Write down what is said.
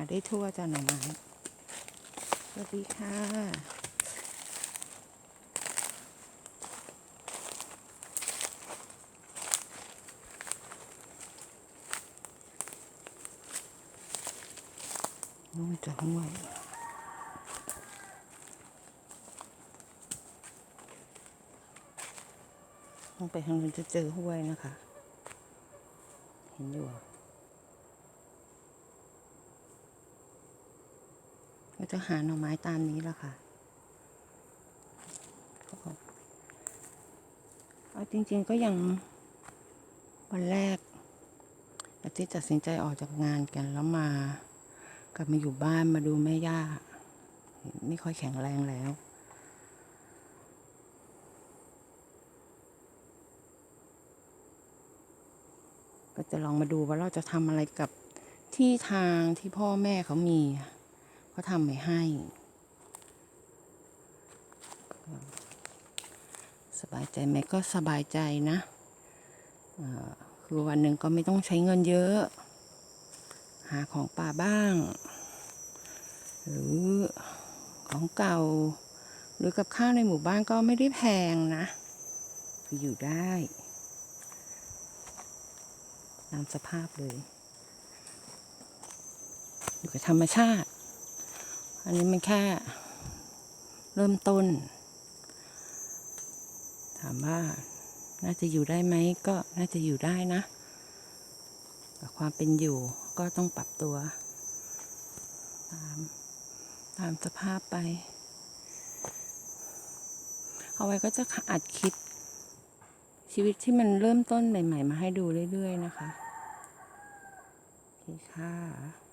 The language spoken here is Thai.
าได้ทั่วจ้ะหน่อไม้สวัสดีค่ะ นู่นจะห้วยลงไปทางนู้นจะเจอห้วยนะคะ เห็นอยู่ ก็จะหาหน่อไม้ตามนี้แหละค่ะเอาจริง ๆก็ยังวันแรกทิตย์ตัดสินใจออกจากงานกันแล้วมากลับมาอยู่บ้านมาดูแม่ย่า ไม่ค่อยแข็งแรงแล้ว ก็จะลองมาดูว่าเราจะทำอะไรกับที่ทางที่พ่อแม่เขามี เขาทำไว้ให้ สบายใจไหมก็สบายใจนะคือวันหนึ่งก็ไม่ต้องใช้เงินเยอะ หาของป่าบ้าง หรือของเก่า หรือกับข้าวในหมู่บ้านก็ไม่ได้แพงนะ คืออยู่ได้ตามสภาพเลย อยู่กับธรรมชาติ อันนี้มันแค่เริ่มต้น ถามว่าน่าจะอยู่ได้ไหมก็น่าจะอยู่ได้นะกับความเป็นอยู่ก็ต้องปรับตัว ตามตามสภาพไป เอาไว้ก็จะอัดคลิป ชีวิตที่มันเริ่มต้นใหม่ ๆ มาให้ดูเรื่อย ๆ นะคะ โอเคค่ะ